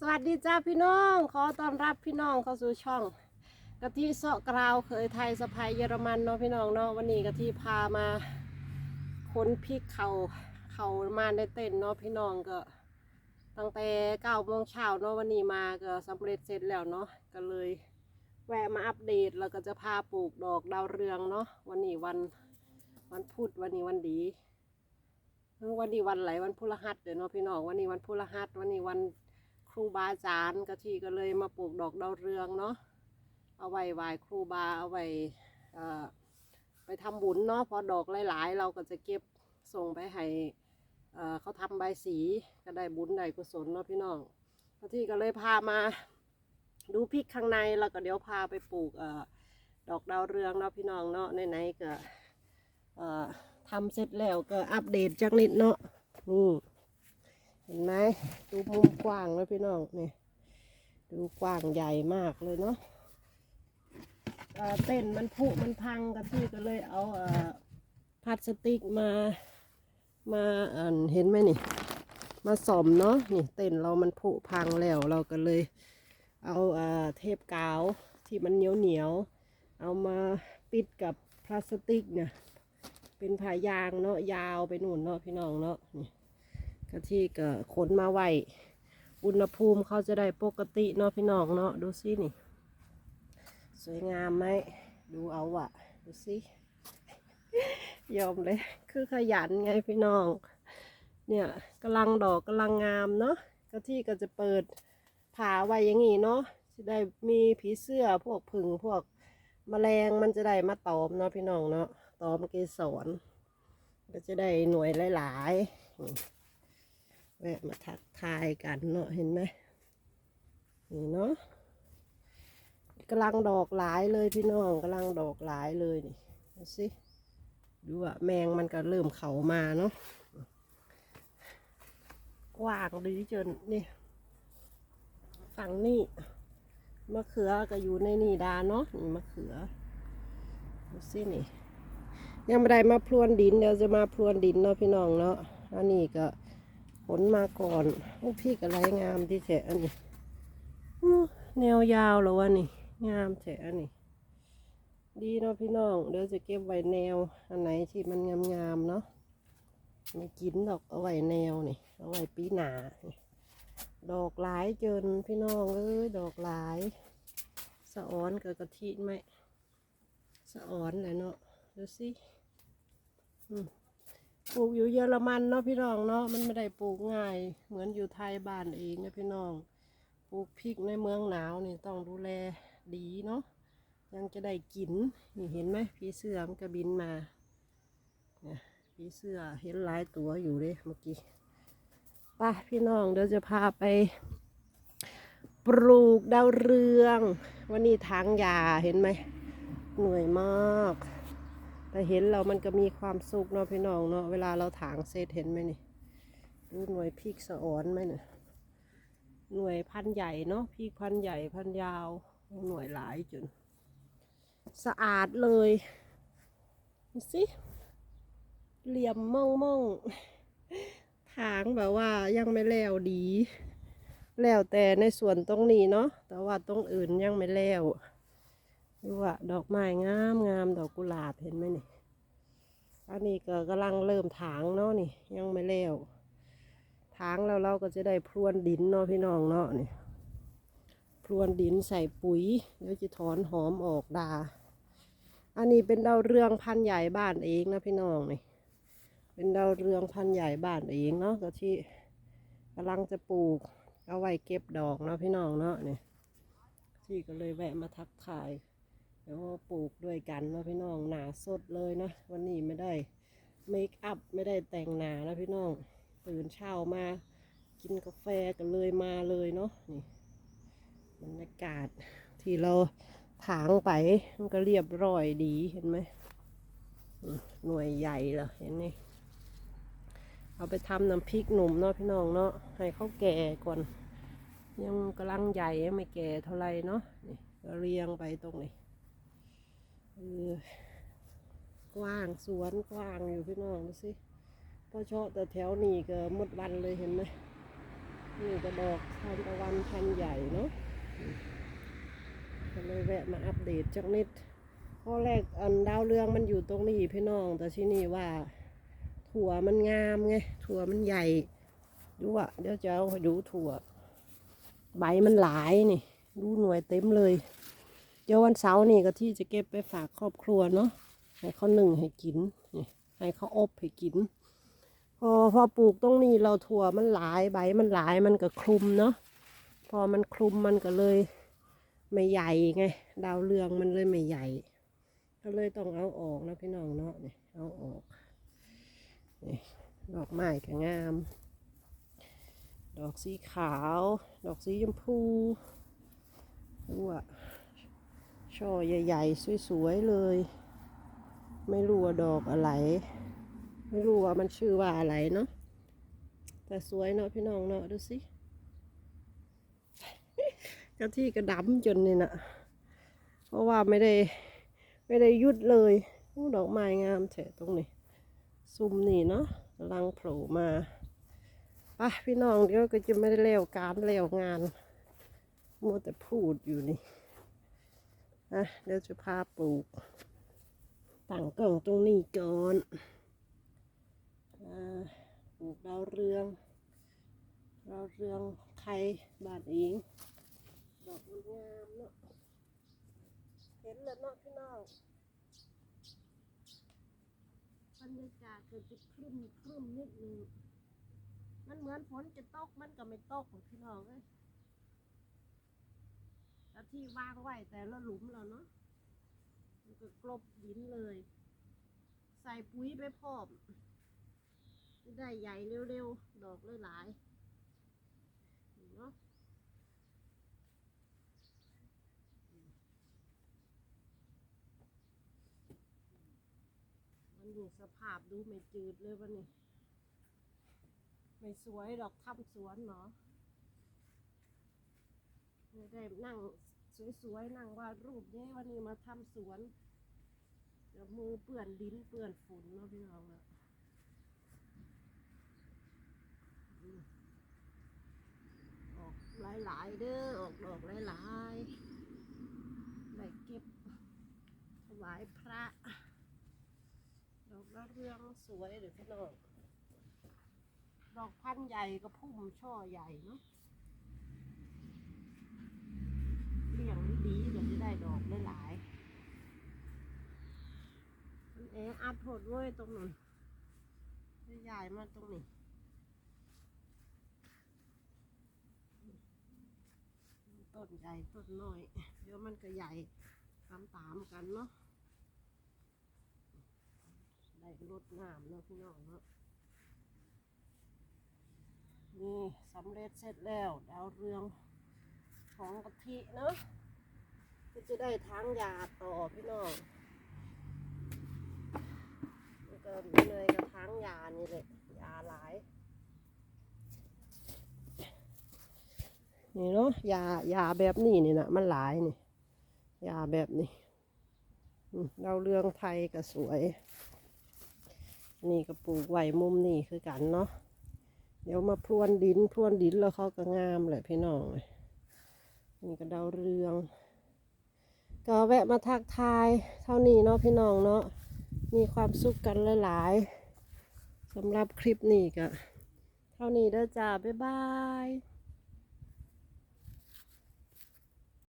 สวัสดีจ้าพี่น้อง ขอต้อนรับพี่น้องเข้าสู่ช่องกะทิเสาะกราวเคยไทยสะพายเยอรมันเนาะพี่น้องเนาะวันนี้กะทิพามาค้นพริกเขาเขามาในเต้นเนาะพี่น้องก็ตั้งแต่เก้าโมงเช้าเนาะวันนี้มาก็สำเร็จเสร็จแล้วเนาะก็เลยแวะมาอัปเดตแล้วก็จะพาปลูกดอกดาวเรืองเนาะวันนี้วันวันพุธวันนี้วันดีวันนี้วันไหลวันพฤหัสเดี๋ยวเนาะพี่น้องวันนี้วันพฤหัสวันนี้วัน รูบาอาจารย์กะที่ก็เลยมาปลูกดอกดาวเรืองเนาะเอาไว้ไหว้ครูบาเอาไว้ไปทำบุญเนาะพอดอกหลาย ๆ เราก็จะเก็บส่งไปให้เเขาทำใบสีก็ได้บุญได้กุศลเนาะพี่น้องกะที่ก็เลยพามาดูพริกข้างในแล้วก็เดี๋ยวพาไปปลูกอดอกดาวเรืองเนาะพี่น้องเนาะไหนๆก็ทำเสร็จแล้วก็อัปเดตจักนิดเนาะนี่ เห็นไหมดูมุมกว้างแล้วพี่น้องนี่ดูกว้างใหญ่มากเลยเนาะเต้นมันผุมันพังกันที่ก็เลยเอาอพลาสติกมามาอ่าเห็นไหมนี่ มาสอมเนาะนี่เต้นเรามันผุพังแล้วเราก็เลย เอาเอ่อเทปกาวที่มันเหนียวเหนียวเอามาปิดกับพลาสติกเนี่ยเป็นผ้ายางเนาะยาวไปนู่นเนาะพี่น้องเนาะนี่ะที่ก็ขนมาไว้อุณหภูมิเขาจะได้ปกติเนาะพี่น้องเนาะดูสินี่ สวยงามไหมดูเอาอะดูสิยอมเลย คือขยันไงพี่น้อง เนี่ยกำลังดอกกำลังงามเนาะกะที่ก็จะเปิดผ่าไว้อย่างงี้เนาะจะได้มีผีเสื้อพวกผึ่งพวกแมลงมันจะได้มาตอมเนาะพี่น้องเนาะตอมเกสรก็จะได้หน่วยหลายๆ แวะมาทักทายกันเนาะเห็นไหมนี่เนาะกำลังดอกหลายเลยพี่น้องกำลังดอกหลายเลยนี่ดูสิดูอะแมงมันก็เริ่มเขามาเนาะกว้างดีจนนี่ฝั่งนี่มะเขือก็อยู่ในนี่ดาเนาะนี่มะเขือดูสินี่ยังไม่ได้มาพรวนดินเดี๋ยวจะมาพรวนดินเนาะพี่น้องเนาะอันนี้ก็ ผลมาก่อนโอ้พี่ก็ไรงามที่แฉะอันนี้แนวยาวแล้ววะนี่งามแฉะอันนี้ดีเนาะพี่น้องเดี๋ยวจะเก็บไว้แนว อันไหนที่มันงามๆเนาะไม่กินดอกเอาไว้แนวนี่เอาไว้ปีหนาดอกหลายเกินพี่น้องเอ้ยดอกหลาย สะออนกับกะทิไหมสะออนเลยเนาะดูสิอืม ปลูกอยู่เยอรมันเนาะพี่น้องเนาะมันไม่ได้ปลูกง่าย เหมือนอยู่ไทยบ้านเองนะพี่น้อง ปลูกพริกในเมืองหนาวนี่ต้องดูแลดีเนาะยังจะได้กินนี่เห็นไหมผีเสื้อมันก็บินมาเนี่ยผีเสื้อเห็นหลายตัวอยู่เลยเมื่อกี้ป่ะพี่น้องเดี๋ยวจะพาไป ปลูกดาวเรือง วันนี้ทางยาเห็นไหมเหนื่อยมาก แต่เห็นเรามันก็มีความสุขเนาะพี่น้องเนาะเวลาเราถางเสร็จเห็นไหมนี่ดูหน่วยพริกสะอ่อนไหมเนี่ยหน่วยพันใหญ่เนาะพริกพันใหญ่พันยาว หน่วยหลายจน สะอาดเลยดูสิเหลี่ยมม่องม่องถางแบบว่ายังไม่แล้วดี แล้วแต่ในส่วนตรงนี้เนาะแต่ว่าตรงอื่นยังไม่แล้ว ดูอะดอกไม้งามงามดอกกุหลาบเห็นไหมนี่อันนี้ก็กำลังเริ่มถางเนาะนี่ ยังไม่แล้วถางแล้วเราก็จะได้พรวนดินเนาะพี่น้องเนาะนี่พรวนดินใส่ปุ๋ยเดี๋ยวจะถอนหอมออกดา อันนี้เป็นดาวเรืองพันใหญ่บ้านเองนะพี่น้องนี่ เป็นดาวเรืองพันใหญ่บ้านเองเนาะก็ที่กำลังจะปลูก เอาไว้เก็บดอกเนาะพี่น้องเนาะนี่ที่ก็เลยแวะมาทักทาย เดี๋ยวปลูกด้วยกันนาะพี่น้องหนาสดเลยนะวันนี้ไม่ได้เมคอัพไม่ได้แต่งหนานะพี่น้องตื่นเช้ามากินกาแฟกันเลยมาเลยเนาะนี่บรรยากาศที่เราถางไปมันก็เรียบร้อยดีเห็นไหมหน่วยใหญ่เหรอเห็นไหมเอาไปทำน้ำพริกหนุ่มเนาะพี่น้องเนาะให้เขาแก่ก่อน ยังกำลังใหญ่ยังไม่แก่เท่าไหรเนาะนี่เรียงไปตรงนี้ กว้างสวนกว้างอยู่พี่น้องดูสิพอชาะแต่แถวนี้ก็หมดวันเลยเห็นไหมนี่ก็ดอกทานตะวันพันใหญ่เนาะก็เลยแวะมาอัปเดตจักนิดข้อแรกอันดาวเรืองมันอยู่ตรงนี้พี่น้อง แต่ที่นี่ว่า ถั่วมันงามไงถั่วมันใหญ่ดูอะเดี๋ยวจะเอาให้ดูถั่ว ใบมันหลายนี่ ดูหน่วยเต็มเลย เดี๋ยววันเสาร์นี่ก็ที่จะเก็บไปฝากครอบครัวเนาะให้เขาหนึ่งให้กินให้เขาอบให้กิน พอพอปลูกตรงนี้เราถั่วมันหลายใบมันหลายมันก็คลุมเนาะพอมันคลุมมันก็เลย ไม่ใหญ่ไง ดาวเรืองมันเลยไม่ใหญ่ก็เลยต้องเอาออกนะพี่น้องเนาะนี่เอาออกนี่ดอกไม้ก็งาม ดอกสีขาว ดอกสีชมพูดูอะ ช่อใหญ่ๆ สวยๆเลย ไม่รู้ว่าดอกอะไร ไม่รู้ว่ามันชื่อว่าอะไรเนาะแต่สวยเนาะพี่น้องเนาะดูสิกะที่กระดำจนนี่นะเพราะว่าไม่ได้ไม่ได้ยุดเลยดอกไม้งามแฉะตรงนี้ซุ่มนี่เนาะกำลังโผล่มาไปพี่น้องเดี๋ยวก็จะไม่ได้เลี้ยวการเลี้ยวงานมัวแต่พูดอยู่นี่ะเดี๋ยวจะพาปลูกตั้งกล่องตรงนี้ก่อนปลูกดาวเรืองดาวเรืองไข่บาดเองดอกมันงามเนาะเห็นแล้วเนาะพี่น้องบรรยากาศเก็จะครึ้มครึ้มนิดนึงมันเหมือนฝนจะตกมันก็ไม่ตกของพี่น้องเลย ที่ว่างไว้แต่ละหลุมเราเนาะมันก็กลบดินเลย ใส่ปุ๋ยไปพร้อมจะได้ใหญ่เร็วๆ ดอกหลายๆเนาะมันอยู่สภาพดูไม่จืดเลยวันนี้ ไม่สวยดอกทำสวนเนาะไม่ได้นั่ง สวยๆ นั่งวาดรูปเนี้วันนี้มาทำสวนเดี๋ยวมือเปื่อนดินเปื่อนฝุ่นเนาะพี่น้องเนาะออกหลายๆเด้อออกดอกหลายๆได้เก็บถวายพระดอกระเรืองสวยเดี๋ยวพี่น้องดอกพันใหญ่ก็พุ่มช่อใหญ่เนาะ เลี้ยงดีเดี๋ยวจะได้ดอกหลายๆมันแออัดโหดเว้ยตรงนั้นจะใหญ่มาตรงนี้ต้นใหญ่ต้นน้อย เดี๋ยวมันก็ใหญ่ตามตามกันเนาะได้รดน้ำเนาะพี่น้องเนาะนี่สำเร็จเสร็จแล้วดาวเรือง ของกะทิเนาะก็จะได้ทางยาต่อพี่น้องแล้วก็มีเนยกับทางยานี่แหละยาหลายนี่เนาะยายาแบบนี้นี่นะมันหลายนี่ยาแบบนี้อืมดาเรืองไทยก็สวย นี่ก็ปลูกไว้มุมนี่คือกันเนาะเดี๋ยวมาพรวนดินพรวนดินแล้วเขาก็งามแหละพี่น้อง นี่ก็ดาวเรือง ก็แวะมาทักทายเท่านี้เนาะพี่น้องเนาะมีความสุขกันหลายๆสำหรับคลิปนี้ก็เท่านี้เด้อจ้าบ๊ายบาย